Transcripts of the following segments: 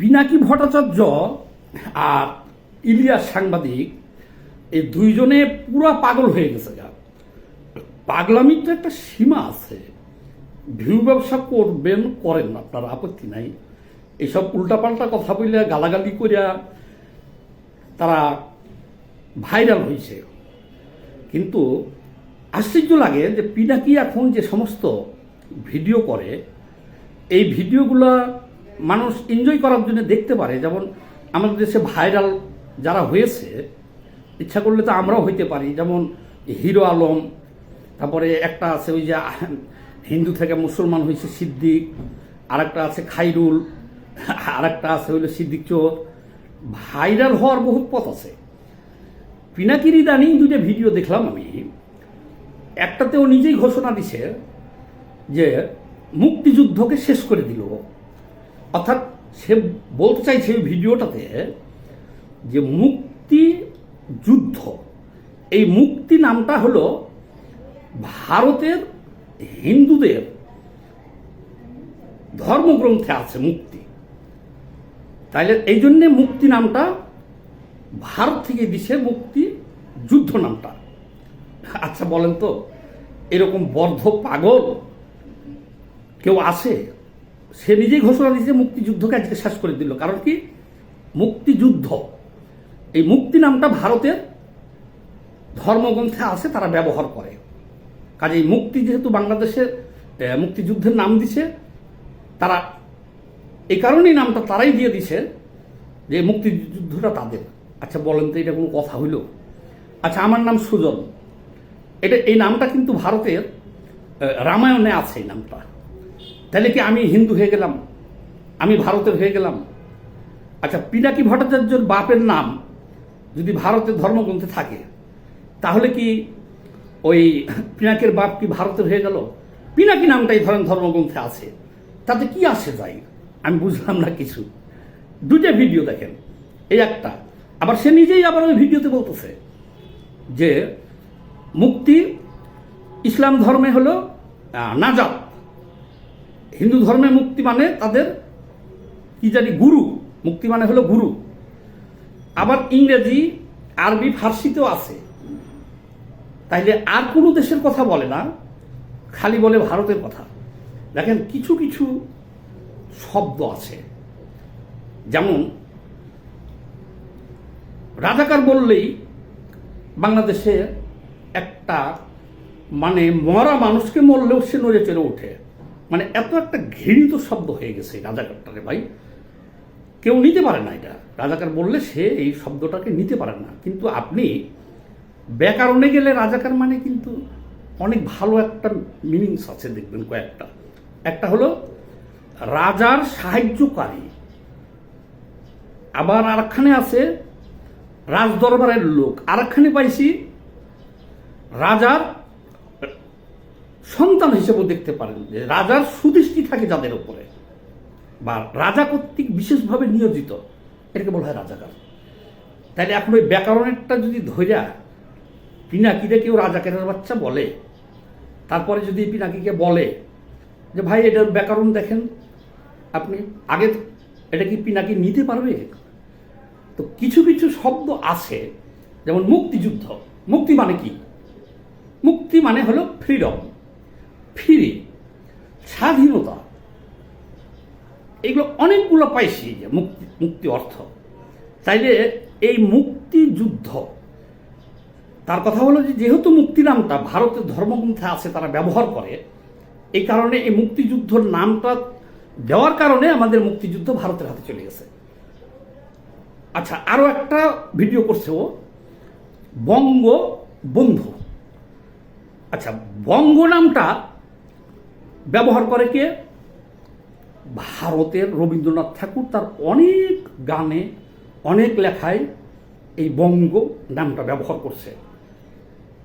পিনাকি ভট্টাচার্য আর ইলিয়াস সাংবাদিক, এই দুইজনে পুরা পাগল হয়ে গেছে গা। পাগলামির তো একটা সীমা আছে। ভিউ ব্যবসা করবেন, করেন, আপনার আপত্তি নাই। এইসব উল্টাপাল্টা কথা বললে গালাগালি করিয়া তারা ভাইরাল হয়েছে কিন্তু আশ্চর্য লাগে যে পিনাকি এখন যে সমস্ত ভিডিও করে, এই ভিডিওগুলো মানুষ এনজয় করার জন্য দেখতে পারে। যেমন আমাদের দেশে ভাইরাল যারা হয়েছে, ইচ্ছা করলে তো আমরাও হইতে পারি। যেমন হিরো আলম, তারপরে একটা আছে ওই যে হিন্দু থেকে মুসলমান হয়েছে সিদ্দিক, আরেকটা আছে খাইরুল, আরেকটা আছে হইল সিদ্দিক চোর। ভাইরাল হওয়ার বহুত পথ আছে। পিনাকির ইদানিং দুইটা ভিডিও দেখলাম আমি। একটাতে ও নিজেই ঘোষণা দিছে যে মুক্তিযুদ্ধকে শেষ করে দিল। অর্থাৎ সে বলতে চাইছে ভিডিওটাতে যে মুক্তি যুদ্ধ। এই মুক্তি নামটা হলো ভারতের হিন্দুদের ধর্মগ্রন্থে আছে মুক্তি। তাইলে এই জন্যে মুক্তি নামটা ভারত থেকে দিছে মুক্তি যুদ্ধ নামটা। আচ্ছা বলেন তো, এরকম বর্ধ পাগল কেউ আছে? সে নিজেই ঘোষণা দিয়েছে, মুক্তিযুদ্ধকে আজকে শেষ করে দিল। কারণ কি? মুক্তিযুদ্ধ। এই মুক্তি নামটা ভারতের ধর্মগ্রন্থে আছে, তারা ব্যবহার করে। কাজে এই মুক্তি যেহেতু বাংলাদেশের মুক্তিযুদ্ধের নাম দিছে, তারা এই কারণেই নামটা তারাই দিয়ে দিছে যে মুক্তিযুদ্ধটা তাদের। আচ্ছা বলেন তো এটা কোনো কথা হইল? আচ্ছা আমার নাম সুজন। এটা, এই নামটা কিন্তু ভারতের রামায়ণে আছে এই নামটা। তাহলে কি আমি হিন্দু হয়ে গেলাম? আমি ভারতের হয়ে গেলাম? আচ্ছা পিনাকি ভট্টাচার্যর বাপের নাম যদি ভারতের ধর্মগ্রন্থে থাকে, তাহলে কি ওই পিনাকের বাপ কি ভারতের হয়ে গেল? পিনাকি নামটাই ধরেন ধর্মগ্রন্থে আছে। তাতে কি আসে যায়? আমি বুঝলাম না কিছু। দুইটা ভিডিও দেখেন। এই একটা। আবার সে নিজেই আবার ওই ভিডিওতে বলতেছে যে, মুক্তি ইসলাম ধর্মে হলো নাজাত। হিন্দু ধর্মে মুক্তি মানে তাদের কি জানি গুরু। মুক্তি মানে হলো গুরু। আবার ইংরেজি, আরবি, ফার্সিতেও আছে। তাইলে আর কোনো দেশের কথা বলে না, খালি বলে ভারতের কথা। দেখেন, কিছু কিছু শব্দ আছে। যেমন, রাজাকার বললেই বাংলাদেশে একটা মানে মরা মানুষকে মরলেও সে নড়ে চড়ে ওঠে। মানে এত একটা ঘৃণিত শব্দ হয়ে গেছে রাজাকারটারে ভাই। কেউ নিতে পারে না এটা। রাজাকার বললে সে এই শব্দটাকে নিতে পারে না। কিন্তু আপনি ব্যাকরণে গেলে রাজাকার মানে কিন্তু অনেক ভালো একটা মিনিংস আছে দেখবেন কয়েকটা। একটা হলো, রাজার সাহায্যকারী। আবার আরেকখানে আছে, রাজদরবারের লোক। আরেকখানে পাইছি, রাজার সন্তান হিসেবেও দেখতে পারেন যে রাজার সুদৃষ্টি থাকে যাদের উপরে। বা রাজা কর্তৃক বিশেষভাবে নিয়োজিত। এটাকে বলা হয় রাজাকার। তাহলে এখন ওই ব্যাকরণেরটা যদি ধৈর্যা পিনাকিরে কেউ রাজাকারের বাচ্চা বলে, তারপরে যদি পিনাকিকে বলে যে, ভাই, এটার ব্যাকরণ দেখেন, আপনি আগে এটা কি পিনাকি নিতে পারবে? তো কিছু কিছু শব্দ আছে, যেমন মুক্তিযুদ্ধ। মুক্তি মানে কি? মুক্তি মানে হলো ফ্রিডম। ফ্রি স্বাধীনতা। এগুলো অনেকগুলো পাইছি যে মুক্তি মুক্তি অর্থ। তাইলে এই মুক্তিযুদ্ধ, তার কথা হলো যে যেহেতু মুক্তি নামটা ভারতের ধর্মগ্রন্থে আছে, তারা ব্যবহার করে, এই কারণে এই মুক্তিযুদ্ধর নামটা দেওয়ার কারণে আমাদের মুক্তিযুদ্ধ ভারতের হাতে চলে গেছে। আচ্ছা আরও একটা ভিডিও করছে ও। বঙ্গ বন্ধু আচ্ছা বঙ্গ নামটা ব্যবহার করে কে? ভারতের রবীন্দ্রনাথ ঠাকুর তার অনেক গানে, অনেক লেখায় এই বঙ্গ নামটা ব্যবহার করছে।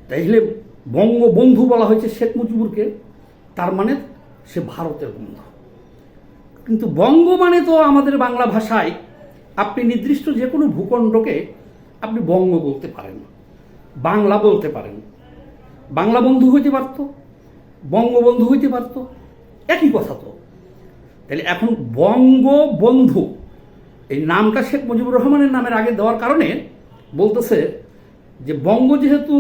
তাইলে বঙ্গবন্ধু বলা হয়েছে শেখ মুজিবুরকে, তার মানে সে ভারতের বন্ধু। কিন্তু বঙ্গ মানে তো আমাদের বাংলা ভাষায় আপনি নির্দিষ্ট যে কোনো ভূখণ্ডকে আপনি বঙ্গ বলতে পারেন, বাংলা বলতে পারেন। বাংলা বন্ধু হইতে পারতো। বঙ্গবন্ধু হইতে পারতো। একই কথা তো। তাহলে এখন বঙ্গবন্ধু, এই নামটা শেখ মুজিবুর রহমানের নামের আগে দেওয়ার কারণে বলতেছে যে বঙ্গ যেহেতু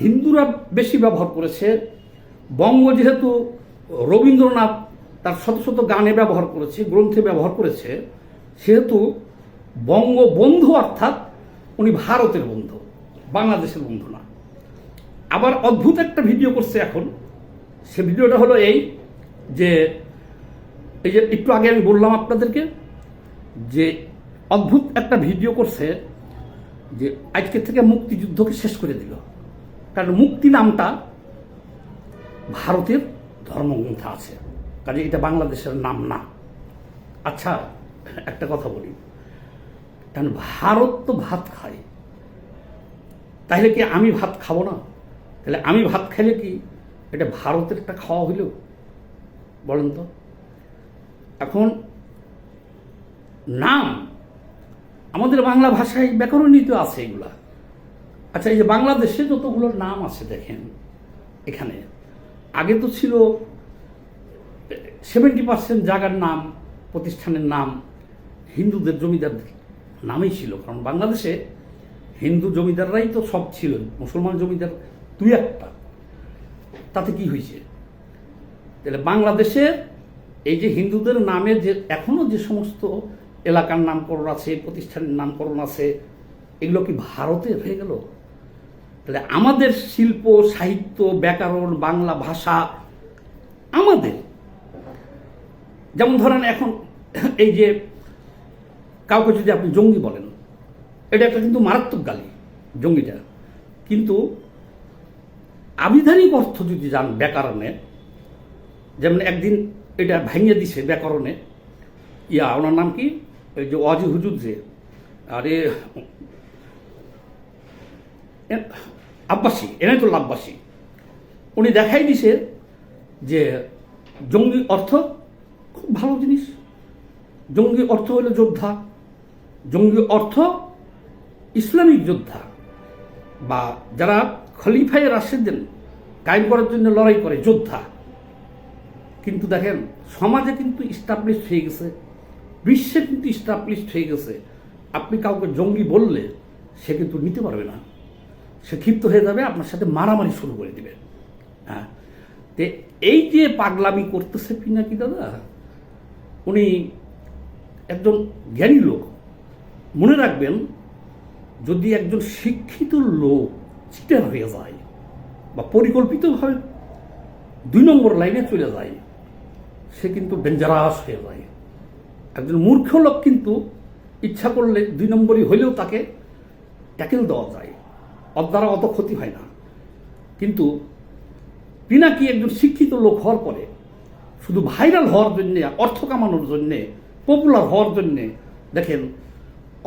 হিন্দুরা বেশি ব্যবহার করেছে, বঙ্গ যেহেতু রবীন্দ্রনাথ তার শত শত গানে ব্যবহার করেছে, গ্রন্থে ব্যবহার করেছে, সেহেতু বঙ্গবন্ধু অর্থাৎ উনি ভারতের বন্ধু, বাংলাদেশের বন্ধু না। আবার অদ্ভুত একটা ভিডিও করছে এখন। সে ভিডিওটা হলো এই যে এই যে একটু আগে আমি বললাম আপনাদেরকে যে অদ্ভুত একটা ভিডিও করছে যে আজকে থেকে মুক্তিযুদ্ধকে শেষ করে দিল। কারণ মুক্তি নামটা ভারতের ধর্মগ্রন্থে আছে। কাজে এটা বাংলাদেশের নাম না। আচ্ছা একটা কথা বলি। কারণ ভারত তো ভাত খায়। তাহলে কি আমি ভাত খাব না? তাহলে আমি ভাত খেলে কি এটা ভারতের একটা খাওয়া হইল বলেন তো। এখন নাম, আমাদের বাংলা ভাষায় ব্যাকরণিত আছে এগুলা। আচ্ছা এই যে বাংলাদেশে যতগুলো নাম আছে দেখেন, এখানে, আগে তো ছিল সেভেন্টি পার্সেন্ট জায়গার নাম, প্রতিষ্ঠানের নাম, হিন্দুদের জমিদার নামেই ছিল, কারণ বাংলাদেশে হিন্দু জমিদাররাই তো সব ছিল মুসলমান জমিদার দুই একটা। তাতে কি হয়েছে? তাহলে বাংলাদেশে এই যে হিন্দুদের নামে যে এখনও যে সমস্ত এলাকার নামকরণ আছে, প্রতিষ্ঠানের নামকরণ আছে, এগুলো কি ভারতের হয়ে গেল? তাহলে আমাদের শিল্প, সাহিত্য, ব্যাকরণ, বাংলা ভাষা আমাদের। যেমন ধরেন এখন এই যে কাউকে যদি আপনি জঙ্গি বলেন, এটা একটা কিন্তু মারাত্মক গালি, জঙ্গিটা। কিন্তু আবিধানিক অর্থ যদি যান ব্যাকরণে, যেমন একদিন এটা ভেঙে দিছে ব্যাকরণে, ইয়া ওনার নাম কি? ওই যে অজি হুজুর যে, আরে আব্বাসী এনায়তুল আব্বাসী, উনি দেখাই দিছে যে জঙ্গি অর্থ খুব ভালো জিনিস। জঙ্গি অর্থ হলো যোদ্ধা। জঙ্গি অর্থ ইসলামিক যোদ্ধা। বা যারা খলিফায় রাশেদিন কায়েম করার জন্য লড়াই করে, যোদ্ধা। কিন্তু দেখেন, সমাজে কিন্তু ইস্টাবলিশড হয়ে গেছে, বিশ্বে কিন্তু ইস্টাবলিশড হয়ে গেছে। আপনি কাউকে জঙ্গি বললে সে কিন্তু নিতে পারবে না। সে ক্ষিপ্ত হয়ে যাবে, আপনার সাথে মারামারি শুরু করে দেবে। হ্যাঁ? তে এই যে পাগলামি করতেছে কি পিনাকি দাদা? উনি একজন জ্ঞানী লোক। মনে রাখবেন, যদি একজন শিক্ষিত লোক চিটার হয়ে যায় বা পরিকল্পিতভাবে দুই নম্বর লাইনে চলে যায়, সে কিন্তু ডেঞ্জারাস হয়ে যায়। একজন মূর্খ লোক কিন্তু ইচ্ছা করলে দুই নম্বরই হলেও তাকে ট্যাকেল দেওয়া যায়। ওর দ্বারা অত ক্ষতি হয় না। কিন্তু পিনাকি একজন শিক্ষিত লোক হওয়ার পরে, শুধু ভাইরাল হওয়ার জন্যে, অর্থ কামানোর জন্যে পপুলার হওয়ার জন্যে, দেখেন,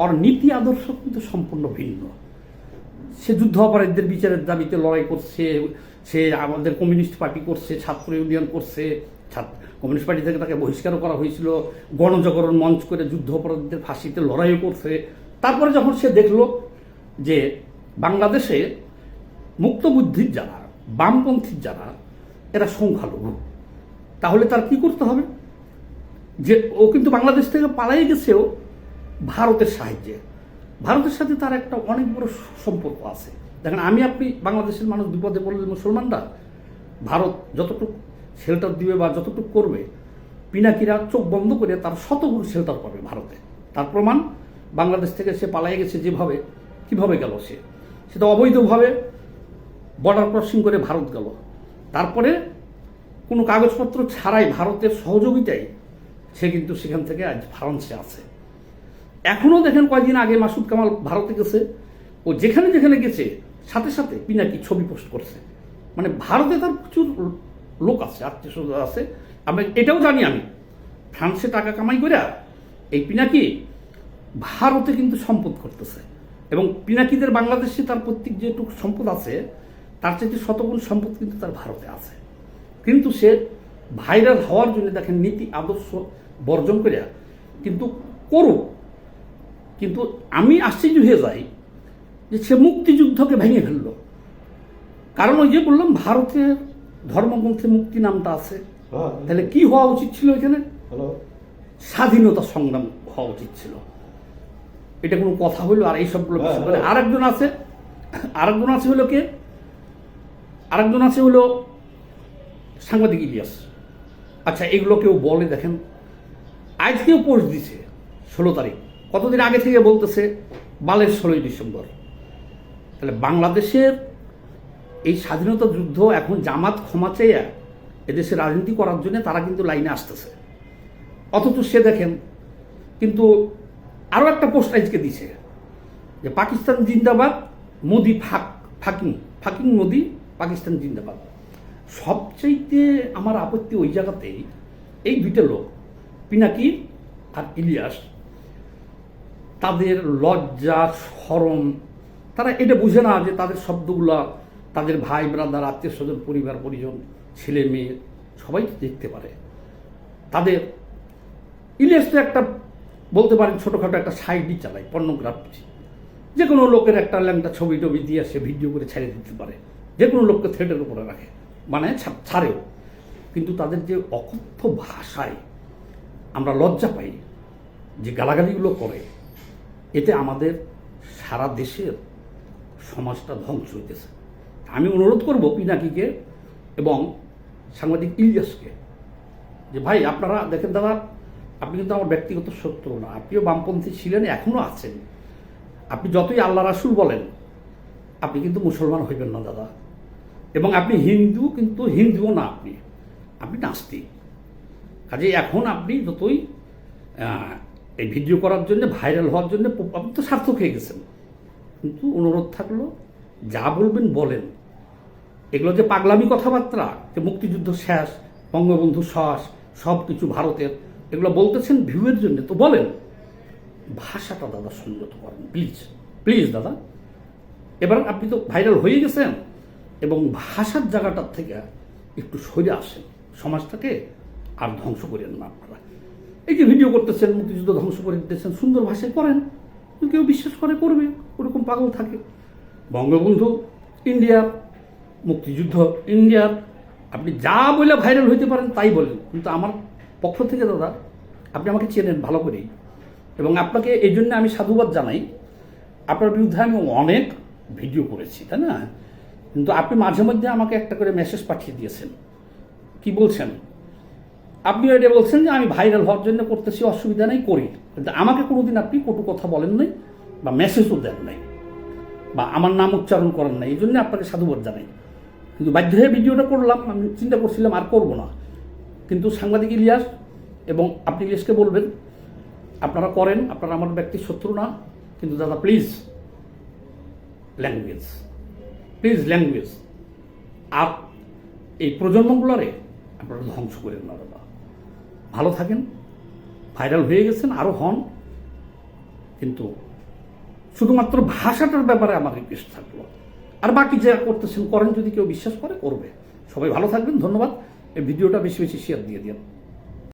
ওর নীতি আদর্শ কিন্তু সম্পূর্ণ ভিন্ন। সে যুদ্ধ অপরাধীদের বিচারের দাবিতে লড়াই করছে, সে আমাদের কমিউনিস্ট পার্টি করছে, ছাত্র ইউনিয়ন করছে, ছাত্র, কমিউনিস্ট পার্টি থেকে তাকে বহিষ্কারও করা হয়েছিল, গণজাগরণ মঞ্চ করে যুদ্ধ অপরাধীদের ফাঁসিতে লড়াইও করছে। তারপরে যখন সে দেখল যে বাংলাদেশে মুক্তবুদ্ধির যারা, বামপন্থীর যারা, এরা সংখ্যালঘু, তাহলে তার কি করতে হবে? যে ও কিন্তু বাংলাদেশ থেকে পালাই গেছেও ভারতের সাহায্যে। ভারতের সাথে তার একটা অনেক বড় সম্পর্ক আছে। দেখেন, আমি আপনি বাংলাদেশের মানুষ বিপদে পড়লে মুসলমানরা ভারত যতটুকু শেল্টার দিবে বা যতটুকু করবে, পিনাকিরা চোখ বন্ধ করে তার শতগুণ শেল্টার পাবে ভারতে। তার প্রমাণ, বাংলাদেশ থেকে সে পালাই গেছে যেভাবে, কীভাবে গেল সে? সেটা অবৈধভাবে বর্ডার ক্রসিং করে ভারত গেল। তারপরে কোনো কাগজপত্র ছাড়াই ভারতের সহযোগিতায় সে কিন্তু সেখান থেকে আজ ফ্রান্সে আছে। এখনও দেখেন কয়েকদিন আগে মাসুদ কামাল ভারতে গেছে। ও যেখানে যেখানে গেছে, সাথে সাথে পিনাকি ছবি পোস্ট করছে। মানে ভারতে তার প্রচুর লোক আছে, আত্মীয় স্বজন আছে। আমি এটাও জানি আমি। ফ্রান্সে টাকা কামাই করে এই পিনাকি ভারতে কিন্তু সম্পদ করতেছে। এবং পিনাকিদের বাংলাদেশে তার প্রত্যেক যেটুকু সম্পদ আছে, তার চাইতে শতগুণ সম্পদ কিন্তু তার ভারতে আছে। কিন্তু সে ভাইরাল হওয়ার জন্য দেখেন নীতি, আদর্শ বর্জন করে কিন্তু করুক। কিন্তু আমি আশ্চর্য হয়ে যাই যে সে মুক্তিযুদ্ধকে ভেঙে ফেলল। কারণ ওই যে বললাম ভারতের ধর্মগ্রন্থে মুক্তি নামটা আছে। হ্যাঁ। তাহলে কি হওয়া উচিত ছিল এখানে? স্বাধীনতা সংগ্রাম হওয়া উচিত ছিল। এটা কোনো কথা হইল? আর এইসবগুলো হ্যাঁ, মানে হ্যাঁ। আরেকজন আছে। আরেকজন আছে হলো কে? আরেকজন আছে হলো সাংবাদিক ইলিয়াস। আচ্ছা এগুলো কেউ বলে দেখেন। আজকেও পোস্ট দিছে ষোলো তারিখ। কতদিন আগে থেকে বলতেছে বালের ষোলোই ডিসেম্বর? তাহলে বাংলাদেশের এই স্বাধীনতা যুদ্ধ এখন জামাত ক্ষমা চেয়ে এদেশে রাজনীতি করার জন্য তারা কিন্তু লাইনে আসতেছে। অথচ সে দেখেন, কিন্তু আরও একটা পোস্ট আজকে দিছে যে পাকিস্তান জিন্দাবাদ, মোদি ফাক, ফাকিং ফাকিং মোদি, পাকিস্তান জিন্দাবাদ। সবচাইতে আমার আপত্তি ওই জায়গাতেই এই দুইটা লোক, পিনাকি আর ইলিয়াস তাদের লজ্জা শরম তারা এটা বুঝে না যে তাদের শব্দগুলা তাদের ভাই, ব্রাদার, আত্মীয় স্বজন, পরিবার, পরিজন, ছেলে, মেয়ে, সবাই দেখতে পারে। তাদের ইলিয়াস তো একটা বলতে পারেন ছোটোখাটো একটা সাইডই চালায়, পর্নোগ্রাফি। যে কোনো লোকের একটা ল্যাংটা ছবি টবি দিয়ে সে ভিডিও করে ছেড়ে দিতে পারে। যে কোনো লোককে থ্রেটের উপরে রাখে মানে ছাড়েও। কিন্তু তাদের যে অকথ্য ভাষায় আমরা লজ্জা পাই, যে গালাগালিগুলো করে এতে আমাদের সারা দেশের সমাজটা ধ্বংস হইতেছে। আমি অনুরোধ করব পিনাকিকে এবং সাংবাদিক ইলিয়াসকে যে, ভাই, আপনারা দেখেন দাদা, আপনি কিন্তু আমার ব্যক্তিগত শত্রু না। আপনিও বামপন্থী ছিলেন এখনও আছেন। আপনি যতই আল্লাহ রাসুল বলেন, আপনি কিন্তু মুসলমান হইবেন না দাদা। এবং আপনি হিন্দু, কিন্তু হিন্দুও না আপনি। আপনি নাস্তিক। কাজে এখন আপনি যতই এই ভিডিও করার জন্য, ভাইরাল হওয়ার জন্য আপনি তো সার্থক হয়ে গেছেন। কিন্তু অনুরোধ থাকল, যা বলবেন বলেন। এগুলো যে পাগলামি কথাবার্তা, যে মুক্তিযুদ্ধ শেষ, বঙ্গবন্ধু শ্বাস সব কিছু ভারতের, এগুলো বলতেছেন ভিউয়ের জন্য, তো বলেন। ভাষাটা দাদা সংযত করেন প্লিজ প্লিজ দাদা। এবার আপনি তো ভাইরাল হয়ে গেছেন, এবং ভাষার জায়গাটার থেকে একটু সরে আসেন। সমাজটাকে আর ধ্বংস করেন না আপনারা। এই যে ভিডিও করতেছেন, মুক্তিযুদ্ধ ধ্বংস করে দিতেছেন, সুন্দর ভাষায় করেন। কেউ বিশ্বাস করে, করবে, ওরকম পাগল থাকে। বঙ্গবন্ধু ইন্ডিয়ার মুক্তিযুদ্ধ ইন্ডিয়ার আপনি যা বলে ভাইরাল হইতে পারেন তাই বলেন। কিন্তু আমার পক্ষ থেকে দাদা, আপনি আমাকে চেনেন ভালো করেই। এবং আপনাকে এই জন্য আমি সাধুবাদ জানাই। আপনার বিরুদ্ধে আমি অনেক ভিডিও করেছি, তাই না? কিন্তু আপনি মাঝে মধ্যে আমাকে একটা করে মেসেজ পাঠিয়ে দিয়েছেন। কি বলছেন? আপনি এটা বলছেন যে আমি ভাইরাল হওয়ার জন্য করতেছি, অসুবিধা নেই, করি। কিন্তু আমাকে কোনোদিন আপনি কটু কথা বলেন নাই বা মেসেজও দেন নাই বা আমার নাম উচ্চারণ করেন নাই এই জন্য আপনাকে সাধুবাদ জানাই। কিন্তু বাধ্য হয়ে ভিডিওটা করলাম, আমি চিন্তা করছিলাম আর করব না। কিন্তু সাংবাদিক ইলিয়াস এবং আপনি ইলিয়াসকে বলবেন, আপনারা করেন, আপনারা আমার ব্যক্তি শত্রু না, কিন্তু দাদা প্লিজ ল্যাঙ্গুয়েজ প্লিজ ল্যাঙ্গুয়েজ আর এই প্রজন্মগুলোরে আপনারা ধ্বংস করেন না, দাদা। ভালো থাকেন ভাইরাল হয়ে গেছেন আরও হন। কিন্তু শুধুমাত্র ভাষাটার ব্যাপারে আমার রিকোয়েস্ট থাকল। আর বাকি যা করতেছেন করেন যদি কেউ বিশ্বাস করে, করবে। সবাই ভালো থাকবেন, ধন্যবাদ। এই ভিডিওটা বেশি বেশি শেয়ার দিয়ে দিন